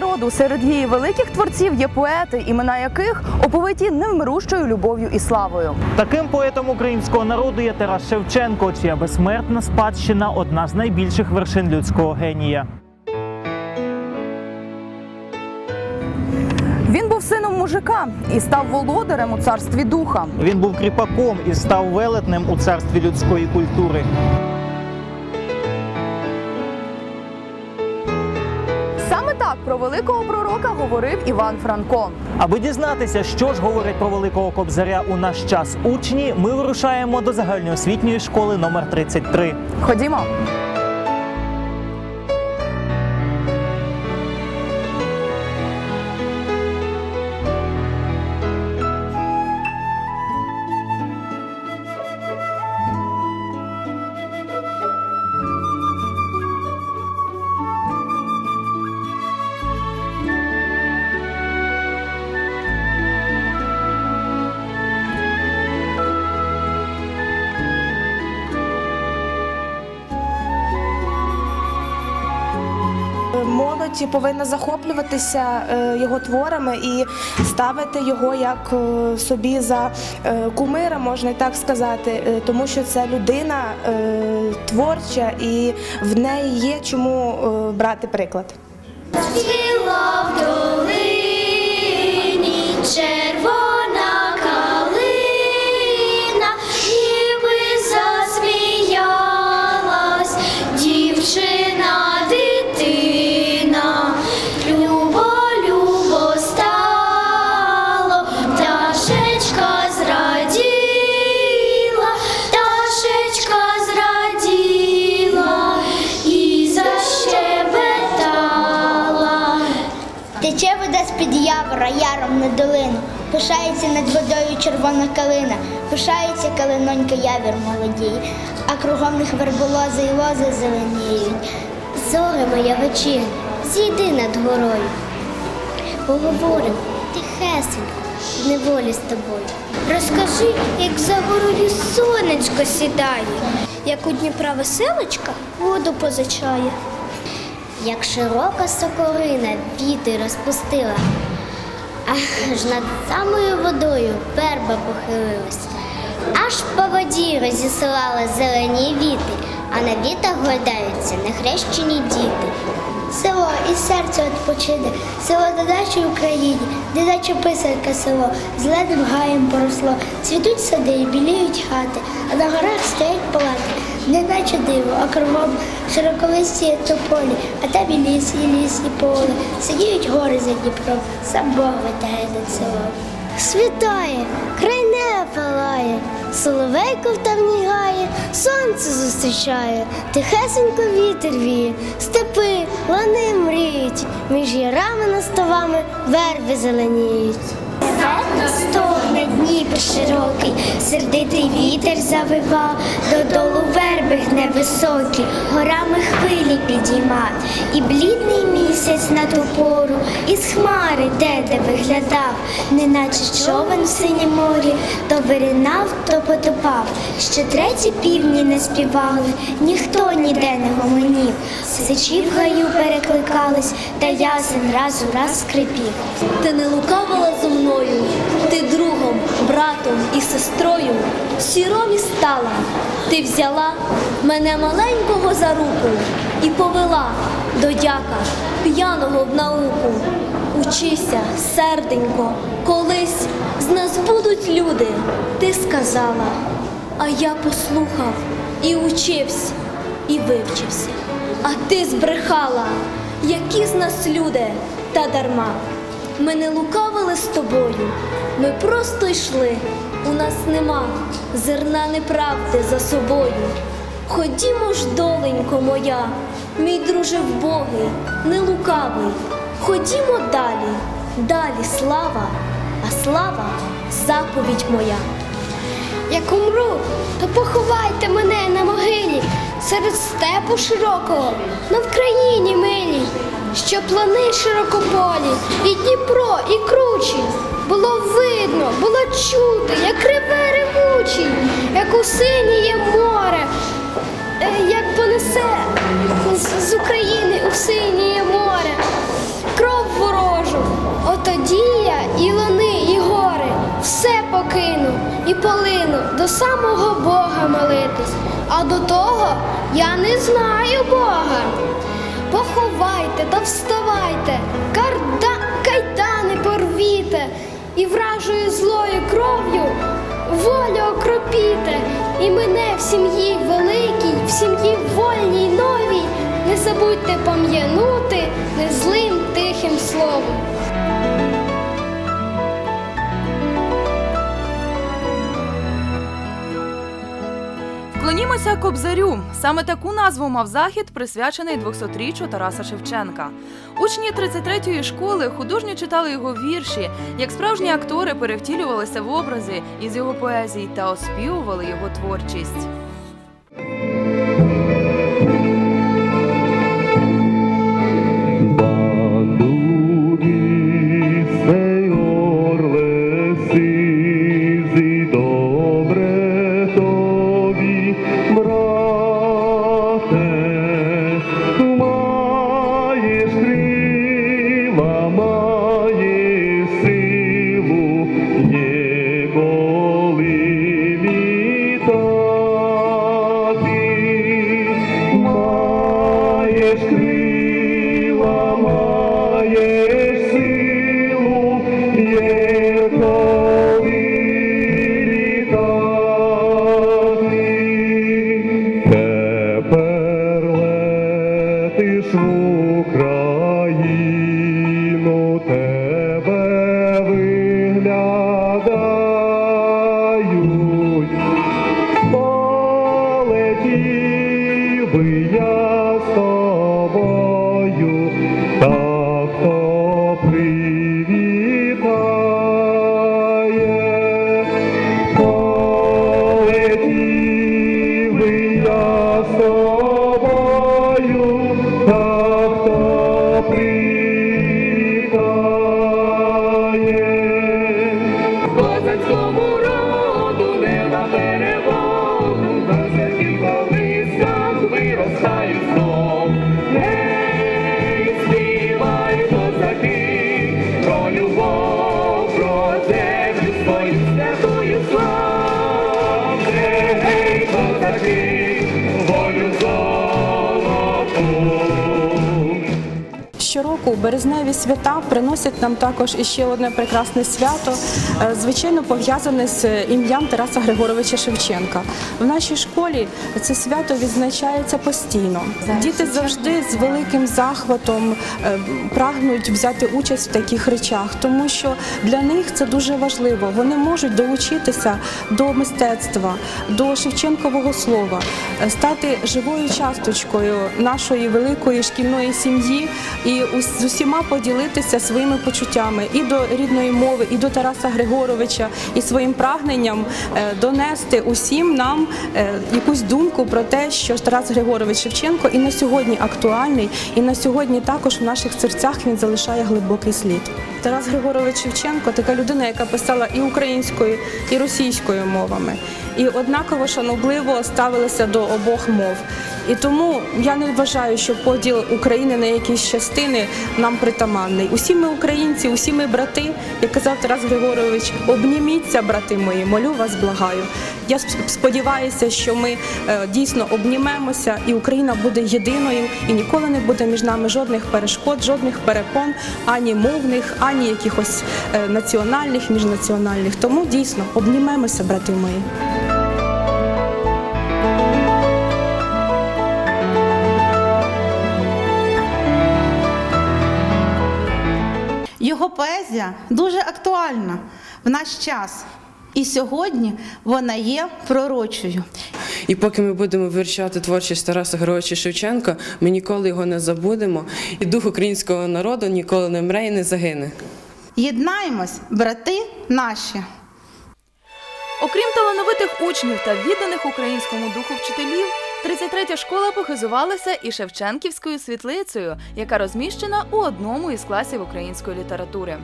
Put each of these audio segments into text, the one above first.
народу. Серед її великих творців є поети, імена яких оповиті невмирущою любов'ю і славою. Таким поетом українського народу є Тарас Шевченко, чия безсмертна спадщина одна з найбільших вершин людського генія. Він був сином мужика і став володарем у царстві духа. Він був кріпаком і став велетнем у царстві людської культури. Великого пророка говорив Іван Франко. Аби дізнатися, що ж говорять про великого кобзаря у наш час учні, ми вирушаємо до загальноосвітньої школи номер 33. Ходімо. Молодь повинна захоплюватися е, його творами і ставити його як е, собі за е, кумира, можна і так сказати, тому що це людина творча і в неї є чому брати приклад. Спіло в долині червона калина, пишається калинонька явір молодій, а кругом них верболози і лози зеленіють. Зоре моя вечір, зійди над горою. Поговорим тихесенько, в неволі з тобою. Розкажи, як за горою сонечко сідає, як у Дніпра веселочка воду позичає. Як широка сокорина віти розпустила, аж над самою водою верба похилилась, аж по воді розіслала зелені віти, а на вітах гойдаються нехрещені діти. Село і серце відпочине, село нашій Україні, де наче писанка село, зеленим гаєм поросло, цвітуть сади і біліють хати, а на горах стоять палати, не наче диво, а кругом широколисті тополі, а там і ліс, і ліс, і поле, сидіють гори за Дніпром, сам Бог витає над селом. Світає, край не палає, соловейко в гає, сонце зустрічає, тихесенько вітер віє, степи, лани мріють, між ярами наставами верби зеленіють. Стогне Дніпр широкий, сердитий вітер завива, додолу верби гне високі, горами хвилі підійма, і блідний місяць на ту пору, із хмари де де виглядав, неначе човен в синім морі, то виринав, то потопав. Ще треті півні не співали, ніхто ніде не гомонів. Сичі в гаю перекликались, та ясен раз у раз скрипів. Ти не лукавила зо мною, ти другом, братом і сестрою сіромі стала. Ти взяла мене маленького за руку і повела до дяка, п'яного в науку. Учися, серденько, колись з нас будуть люди, ти сказала. А я послухав і учився, і вивчився. А ти збрехала, які з нас люди, та дарма. Ми не лукавили з тобою, ми просто йшли. У нас нема зерна неправди за собою. Ходімо ж, доленько моя, мій друже вбогий, не лукавий. Ходімо далі, далі слава, а слава заповідь моя як умру, то поховайте мене на могилі серед степу широкого на Вкраїні милій, що плани широкополі, і Дніпро, і кручі. Було видно, було чути, як реве ревучий, як у синіє море, е, як понесе з України у синіє море, кров ворожу, отоді я і луни, і гори все покину полину до самого Бога молитись, а до того я не знаю Бога. Поховайте та вставайте, карда, кайдани порвіте, і вражою злою кров'ю волю окропіте, і мене в сім'ї великій, в сім'ї вольній новій, не забудьте пам'янути незлим тихим словом. Вклонімося Кобзарю. Саме таку назву мав захід, присвячений 200-річчю Тараса Шевченка. Учні 33-ї школи художньо читали його вірші, як справжні актори перевтілювалися в образи із його поезій та оспівували його творчість. Та Щороку березневі свята приносять нам також іще одне прекрасне свято, е, звичайно пов'язане з ім'ям Тараса Григоровича Шевченка. В нашій школі це свято відзначається постійно. Діти завжди з великим захватом е, прагнуть взяти участь в таких речах, тому що для них це дуже важливо. Вони можуть долучитися до мистецтва, до Шевченкового слова, е, стати живою часточкою нашої великої шкільної сім'ї і ус- з усіма поділитися своїми почуттями і до рідної мови, і до Тараса Григоровича, і своїм прагненням е, донести усім нам е, якусь думку про те, що Тарас Григорович Шевченко і на сьогодні актуальний, і на сьогодні також в наших серцях він залишає глибокий слід. Тарас Григорович Шевченко така людина, яка писала і українською, і російською мовами, і однаково шанобливо ставилася до обох мов. І тому я не вважаю, що поділ України на якісь частини нам притаманний. Усі ми українці, усі ми брати, як казав Тарас Григорович, обніміться, брати мої, молю вас, благаю. Я сподіваюся, що ми е, дійсно обнімемося, і Україна буде єдиною, і ніколи не буде між нами жодних перешкод, жодних перепон, ані мовних, ані якихось е, національних, міжнаціональних. Тому дійсно обнімемося, брати мої. Поезія дуже актуальна в наш час. І сьогодні вона є пророчою. І поки ми будемо вивчати творчість Тараса Григоровича Шевченка, ми ніколи його не забудемо, і дух українського народу ніколи не мре і не загине. Єднаємось, брати наші. Окрім талановитих учнів та відданих українському духу вчителів, 33-я школа похизувалася і Шевченківською світлицею, яка розміщена у одному із класів української літератури.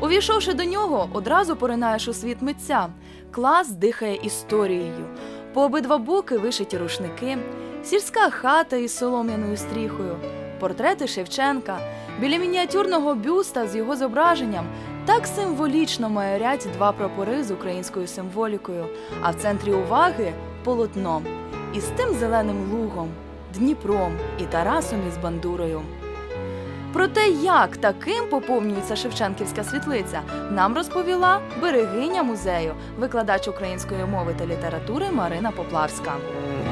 Увійшовши до нього, одразу поринаєш у світ митця. Клас дихає історією. По обидва боки вишиті рушники, сільська хата із солом'яною стріхою, портрети Шевченка. Біля мініатюрного бюста з його зображенням так символічно майорять два прапори з українською символікою, а в центрі уваги полотно із тим зеленим лугом, Дніпром і Тарасом із бандурою. Про те, як таким поповнюється Шевченківська світлиця, нам розповіла берегиня музею, викладач української мови та літератури Марина Поплавська.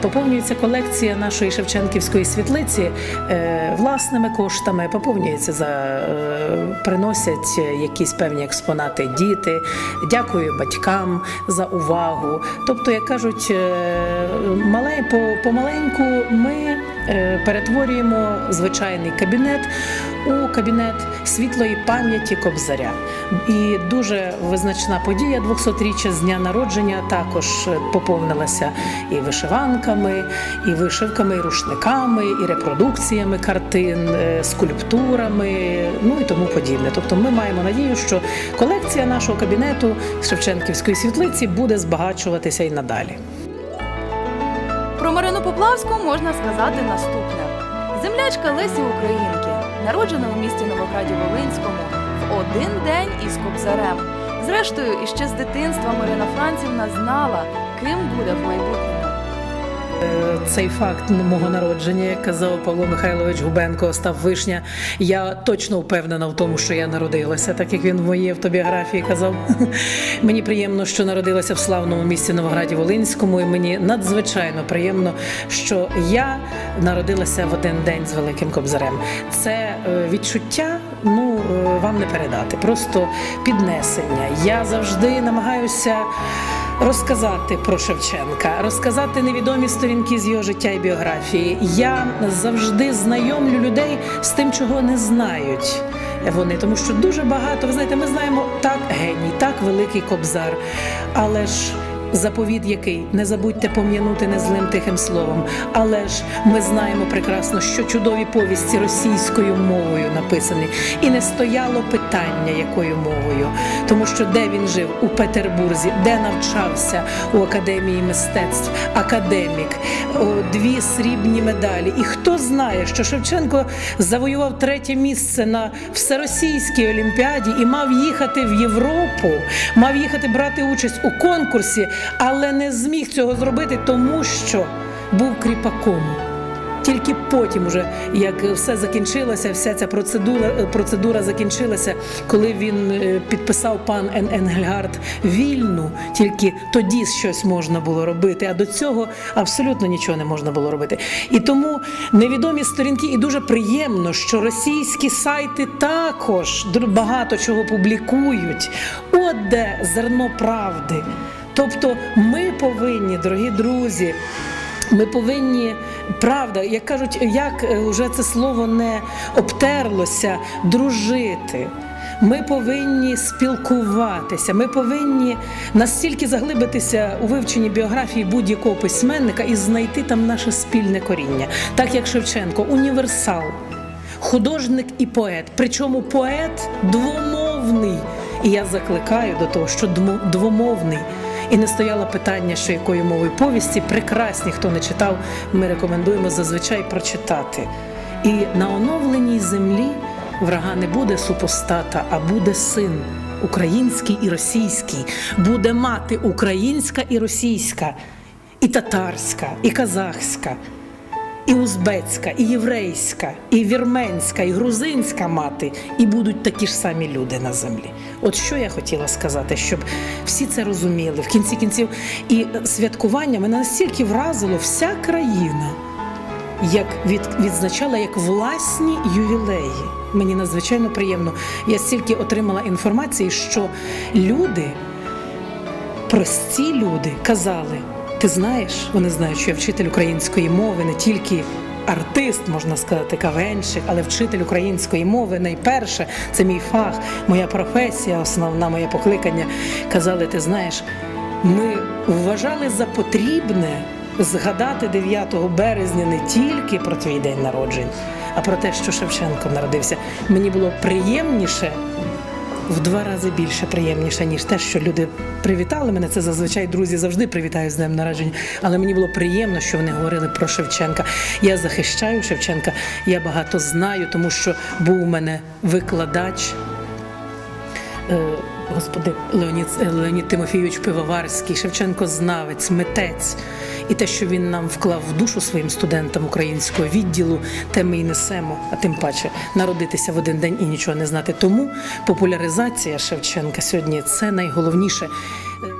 Поповнюється колекція нашої Шевченківської світлиці е, власними коштами. Поповнюється за е, приносять якісь певні експонати діти. Дякую батькам за увагу. Тобто, як кажуть, е, мале по помаленьку ми перетворюємо звичайний кабінет у кабінет світлої пам'яті Кобзаря. І дуже визначна подія 200-річчя з дня народження також е, поповнилася і вишиванками, і вишивками, і рушниками, і репродукціями картин, е, скульптурами, ну і тому подібне. Тобто, ми маємо надію, що колекція нашого кабінету Шевченківської світлиці буде збагачуватися і надалі. Про Марину Поплавську можна сказати наступне: землячка Лесі Українки, народжена у місті Новограді Волинському в один день із Кобзарем. Зрештою, іще з дитинства Марина Францівна знала, ким буде в майбутньому. Цей факт мого народження, як казав Павло Михайлович Губенко, Остап Вишня. Я точно впевнена в тому, що я народилася, так як він в моїй автобіографії казав. Мені приємно, що народилася в славному місті Новограді Волинському, і мені надзвичайно приємно, що я народилася в один день з Великим Кобзарем. Це е, відчуття, ну е, вам не передати, просто піднесення. Я завжди намагаюся розказати про Шевченка, розказати невідомі сторінки з його життя і біографії. Я завжди знайомлю людей з тим, чого не знають. Вони, тому що дуже багато, ви знаєте, ми знаємо так геній, так великий кобзар, але ж заповіт який не забудьте пом'янути незлим тихим словом. Але ж ми знаємо прекрасно, що чудові повісті російською мовою написані, і не стояло питання, якою мовою, тому що де він жив у Петербурзі, де навчався у академії мистецтв, академік, дві срібні медалі. І хто знає, що Шевченко завоював третє місце на всеросійській олімпіаді і мав їхати в Європу, мав їхати брати участь у конкурсі, але не зміг цього зробити, тому що був кріпаком. Тільки потім, уже як все закінчилося, вся ця процедура процедура закінчилася, коли він е, підписав пан Ен Енгельгард вільну, тільки тоді щось можна було робити. А до цього абсолютно нічого не можна було робити. І тому невідомі сторінки, і дуже приємно, що російські сайти також багато чого публікують. От де зерно правди. Тобто, ми повинні, дорогі друзі. Ми повинні, правда, як кажуть, як е, вже це слово не обтерлося, дружити. Ми повинні спілкуватися, ми повинні настільки заглибитися у вивченні біографії будь-якого письменника і знайти там наше спільне коріння, так як Шевченко, універсал, художник і поет. Причому поет двомовний. І я закликаю до того, що двомовний. І не стояло питання, що якою мовою повісті. Прекрасні, хто не читав, ми рекомендуємо зазвичай прочитати. І на оновленій землі врага не буде супостата, а буде син український і російський, буде мати українська і російська, і татарська, і казахська, і узбецька, і єврейська, і вірменська, і грузинська мати, і будуть такі ж самі люди на землі. От що я хотіла сказати, щоб всі це розуміли в кінці кінців. І святкування мене настільки вразило вся країна, як від, відзначала як власні ювілеї. Мені надзвичайно приємно. Я стільки отримала інформації, що люди прості люди казали: ти знаєш, вони знають, що я вчитель української мови, не тільки артист, можна сказати, кавенщик, але вчитель української мови найперше це мій фах, моя професія, основна моє покликання. Казали, ти знаєш, ми вважали за потрібне згадати 9 березня не тільки про твій день народження, а про те, що Шевченко народився. Мені було приємніше в два рази більше приємніше, ніж те, що люди привітали мене. Це зазвичай друзі завжди привітають з днем народження. Але мені було приємно, що вони говорили про Шевченка. Я захищаю Шевченка, я багато знаю, тому що був у мене викладач. Господи, Леонід, е, Леонід Тимофійович Пивоварський, Шевченко знавець, митець. І те, що він нам вклав в душу своїм студентам українського відділу, те ми й несемо, а тим паче народитися в один день і нічого не знати. Тому популяризація Шевченка сьогодні це найголовніше.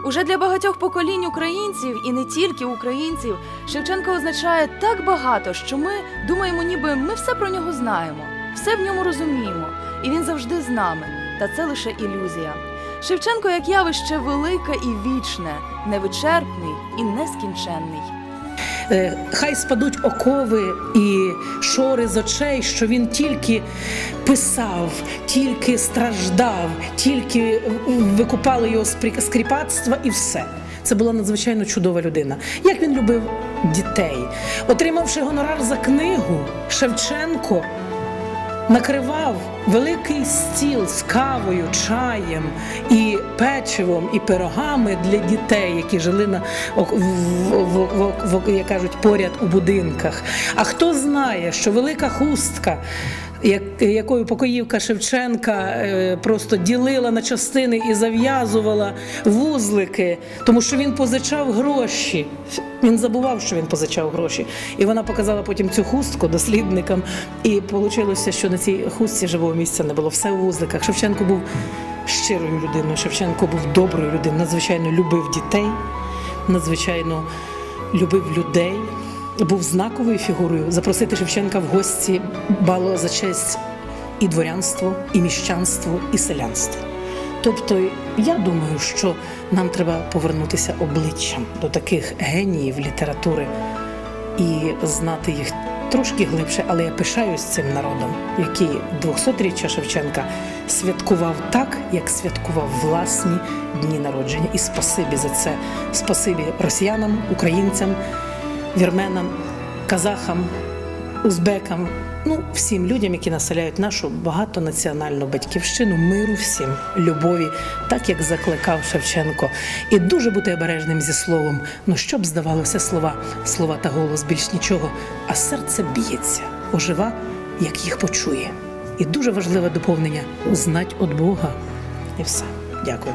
Уже для багатьох поколінь українців і не тільки українців Шевченко означає так багато, що ми думаємо, ніби ми все про нього знаємо, все в ньому розуміємо, і він завжди з нами. Та це лише ілюзія. Шевченко як явище велике і вічне, невичерпний і нескінченний. Е, Хай спадуть окови і шори з очей, що він тільки писав, тільки страждав, тільки викупали його з і все. Це була надзвичайно чудова людина. Як він любив дітей. Отримавши гонорар за книгу, Шевченко накривав великий стіл з кавою, чаєм і печивом, і пирогами для дітей, які жили на як кажуть, поряд у будинках. А хто знає, що велика хустка. Як- Якою покоївка Шевченка е, просто ділила на частини і зав'язувала вузлики, тому що він позичав гроші. Він забував, що він позичав гроші. І вона показала потім цю хустку дослідникам. І вийшло, що на цій хустці живого місця не було. Все у вузликах. Шевченко був щирою людиною. Шевченко був доброю людиною, надзвичайно любив дітей, надзвичайно любив людей. Був знаковою фігурою. Запросити Шевченка в гості бало за честь і дворянство, і міщанство, і селянство. Тобто, я думаю, що нам треба повернутися обличчям до таких геніїв літератури і знати їх трошки глибше, але я пишаюсь цим народом, який 200-річчя Шевченка святкував так, як святкував власні дні народження. І спасибі за це. Спасибі росіянам, українцям, вірменам, казахам, узбекам, ну всім людям, які населяють нашу багатонаціональну батьківщину, миру всім, любові, так як закликав Шевченко. І дуже бути обережним зі словом. Ну щоб здавалося слова, слова та голос більш нічого, а серце б'ється, ожива, як їх почує. І дуже важливе доповнення узнать від Бога. І все. Дякую.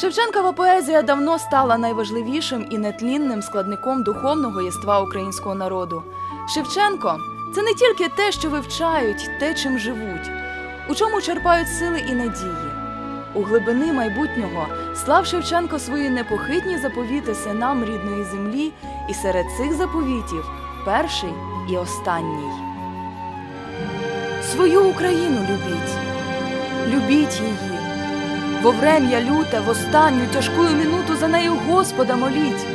Шевченкова поезія давно стала найважливішим і нетлінним складником духовного єства українського народу. Шевченко це не тільки те, що вивчають, те, чим живуть, у чому черпають сили і надії. У глибини майбутнього слав Шевченко свої непохитні заповіти синам рідної землі, і серед цих заповітів перший і останній. Свою Україну любіть, любіть її. Во врем'я люте, в останню тяжкую минуту за нею Господа моліть.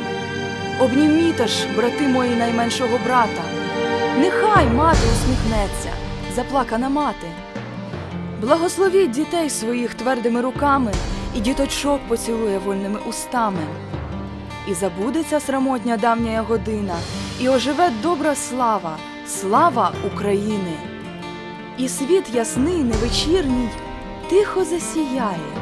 Обніміте ж, брати мої найменшого брата. Нехай мати усміхнеться, заплакана мати. Благословіть дітей своїх твердими руками, і діточок поцілує вольними устами. І забудеться срамотня давня година, і оживе добра слава, слава України. І світ ясний, невечірній, тихо засіяє.